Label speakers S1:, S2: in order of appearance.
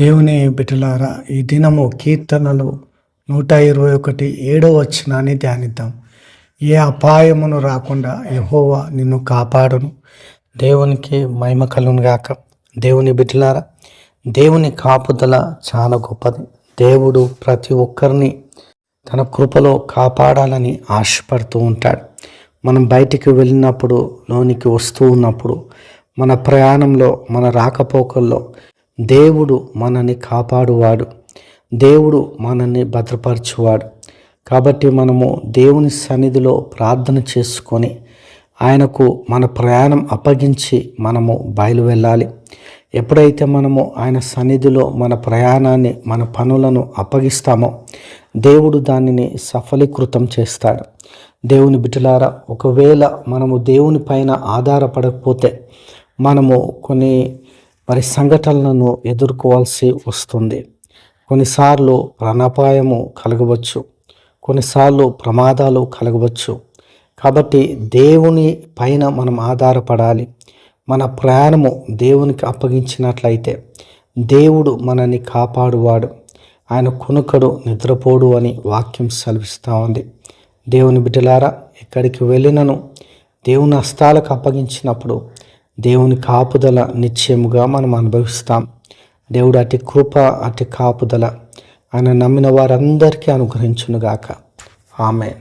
S1: దేవుని బిడ్డలారా ఈ దినము కీర్తనలు నూట ఇరవై ఒకటి ఏడో వచ్చినాన్ని ధ్యానిద్దాం. ఏ అపాయమును రాకుండా యహోవా నిన్ను కాపాడును. దేవునికి మహిమ కలును గాక. దేవుని బిడ్డలారా దేవుని కాపుదల చాలా గొప్పది. దేవుడు ప్రతి ఒక్కరిని తన కృపలో కాపాడాలని ఆశపడుతూ ఉంటాడు. మనం బయటికి వెళ్ళినప్పుడు లోనికి వస్తూ ఉన్నప్పుడు మన ప్రయాణంలో మన రాకపోకల్లో దేవుడు మనని కాపాడువాడు. దేవుడు మనల్ని భద్రపరచువాడు. కాబట్టి మనము దేవుని సన్నిధిలో ప్రార్థన చేసుకొని ఆయనకు మన ప్రయాణం అప్పగించి మనము బయలు వెళ్ళాలి ఎప్పుడైతే మనము ఆయన సన్నిధిలో మన ప్రయాణాన్ని మన పనులను అప్పగిస్తామో దేవుడు దానిని సఫలీకృతం చేస్తాడు. దేవుని బిడ్డలారా ఒకవేళ మనము దేవుని పైన ఆధారపడకపోతే మనము కొన్ని మరి సంఘటనలను ఎదుర్కోవాల్సి వస్తుంది. కొన్నిసార్లు ప్రాణాపాయము కలగవచ్చు. కొన్నిసార్లు ప్రమాదాలు కలగవచ్చు. కాబట్టి దేవుని పైన మనం ఆధారపడాలి. మన ప్రయాణము దేవునికి అప్పగించినట్లయితే దేవుడు మనల్ని కాపాడువాడు. ఆయన కొనుకడు నిద్రపోడు అని వాక్యం సెలవిస్తూ ఉంది. దేవుని బిడ్డలారా ఎక్కడికి వెళ్ళినను దేవుని హస్తాలకు అప్పగించినప్పుడు దేవుని కాపుదల నిశ్చయముగా మనం అనుభవిస్తాం. దేవుడు అటు కృప అటు కాపుదల ఆయన నమ్మిన వారందరికీ అనుగ్రహించునుగాక. ఆమె